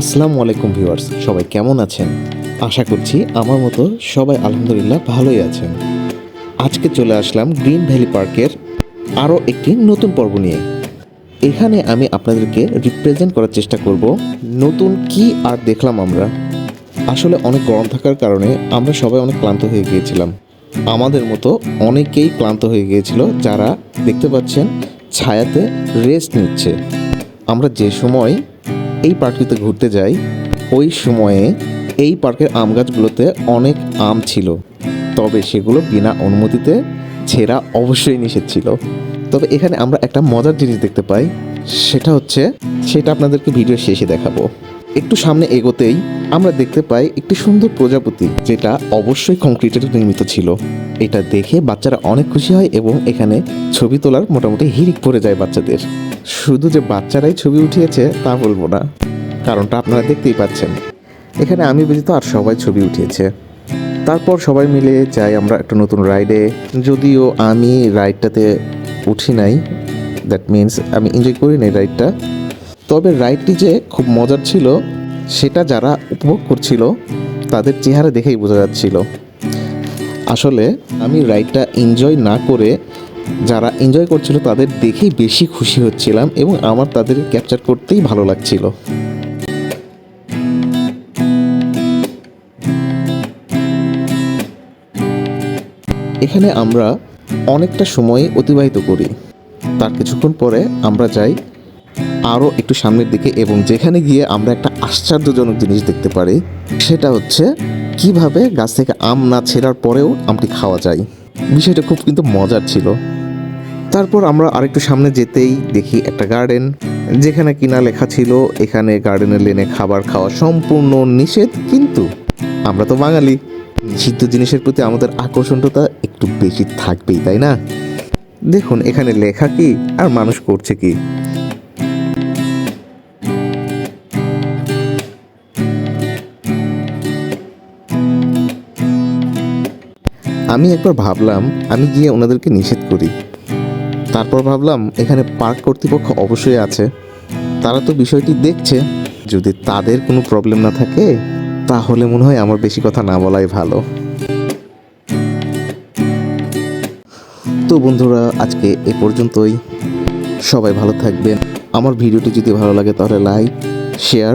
আসসালামু আলাইকুম ভিউয়ার্স, সবাই কেমন আছেন? আশা করছি আমার মতো সবাই আলহামদুলিল্লাহ ভালোই আছেন। আজকে চলে আসলাম গ্রিন ভ্যালি পার্কের আরও একটি নতুন পর্ব নিয়ে। এখানে আমি আপনাদেরকে রিপ্রেজেন্ট করার চেষ্টা করব নতুন কি আর দেখলাম আমরা। আসলে অনেক গরম থাকার কারণে আমরা সবাই অনেক ক্লান্ত হয়ে গিয়েছিলাম। আমাদের মতো অনেকেই ক্লান্ত হয়ে গিয়েছিল যারা দেখতে পাচ্ছেন ছায়াতে রেস্ট নিচ্ছে। আমরা যে সময় এই পার্কটিতে ঘুরতে যাই, ওই সময়ে এই পার্কের আম গাছগুলোতে অনেক আম ছিল। তবে সেগুলো বিনা অনুমতিতে ছেঁড়া অবশ্যই নিষেধ ছিল। তবে এখানে আমরা একটা মজার জিনিস দেখতে পাই, সেটা হচ্ছে, সেটা আপনাদেরকে ভিডিও শেষে দেখাবো। একটু সামনে এগোতেই আমরা দেখতে পাই একটি সুন্দর প্রজাপতি, যেটা অবশ্যই কংক্রিটের নির্মিত ছিল। এটা দেখে বাচ্চারা অনেক খুশি হয় এবং এখানে ছবি তোলার মোটামুটি হিরিক পড়ে যায় বাচ্চাদের। শুধু যে বাচ্চারাই ছবি উঠিয়েছে, তা বলব না। কারণটা আপনারা দেখতেই পাচ্ছেন। এখানে আমি ব্যতীত আর সবাই ছবি উঠিয়েছে। তারপর সবাই মিলে যাই আমরা একটা নতুন রাইডে যদিও আমি রাইডটাতে উঠি নাই দ্যাট মিন্স আমি এনজয় করি নাই রাইডটা তবে রাইডটি যে খুব মজার ছিল, সেটা যারা উপভোগ করছিল, তাদের চেহারা দেখেই বোঝা যাচ্ছিল। আসলে আমি রাইডটা এনজয় না করে যারা এনজয় করছিল, তাদের দেখেই বেশি খুশি হচ্ছিলাম এবং আমার তাদের ক্যাপচার করতেই ভালো লাগছিল। এখানে আমরা অনেকটা সময় অতিবাহিত করি। তার কিছুক্ষণ পরে আমরা যাই আরও একটু সামনের দিকে এবং যেখানে গিয়ে আমরা একটা আশ্চর্যজনক জিনিস দেখতে পারি, সেটা হচ্ছে কীভাবে গাছ থেকে আম না ছেঁড়ার পরেও আমটি খাওয়া যায়। বিষয়টা খুব কিন্তু মজার ছিল। তারপর আমরা আরেকটু সামনে যেতেই দেখি একটা গার্ডেন, যেখানে কিনা লেখা ছিল, এখানে গার্ডেনের লেনে খাবার খাওয়া সম্পূর্ণ নিষেধ, কিন্তু আমরা তো বাঙালি। নিষিদ্ধ জিনিসের প্রতি আমাদের আকর্ষণটা একটু বেশি থাকবেই, তাই না? দেখুন, এখানে লেখা কি আর মানুষ করছে কি? আমি একবার ভাবলাম, আমি গিয়ে ওনাদেরকে নিষেধ করি। তারপর ভাবলাম, এখানে পার্ক কর্তৃপক্ষ অবশ্যই আছে। তারা তো বিষয়টি দেখছে। যদি তাদের কোনো প্রবলেম না থাকে, তাহলে মনে হয় আমার বেশি কথা না বলাই ভালো। তো বন্ধুরা, আজকে এ পর্যন্তই। সবাই ভালো থাকবেন। আমার ভিডিওটি যদি ভালো লাগে, তাহলে লাইক, শেয়ার,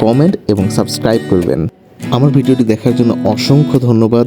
কমেন্ট এবং সাবস্ক্রাইব করবেন। আমার ভিডিওটি দেখার জন্য অসংখ্য ধন্যবাদ।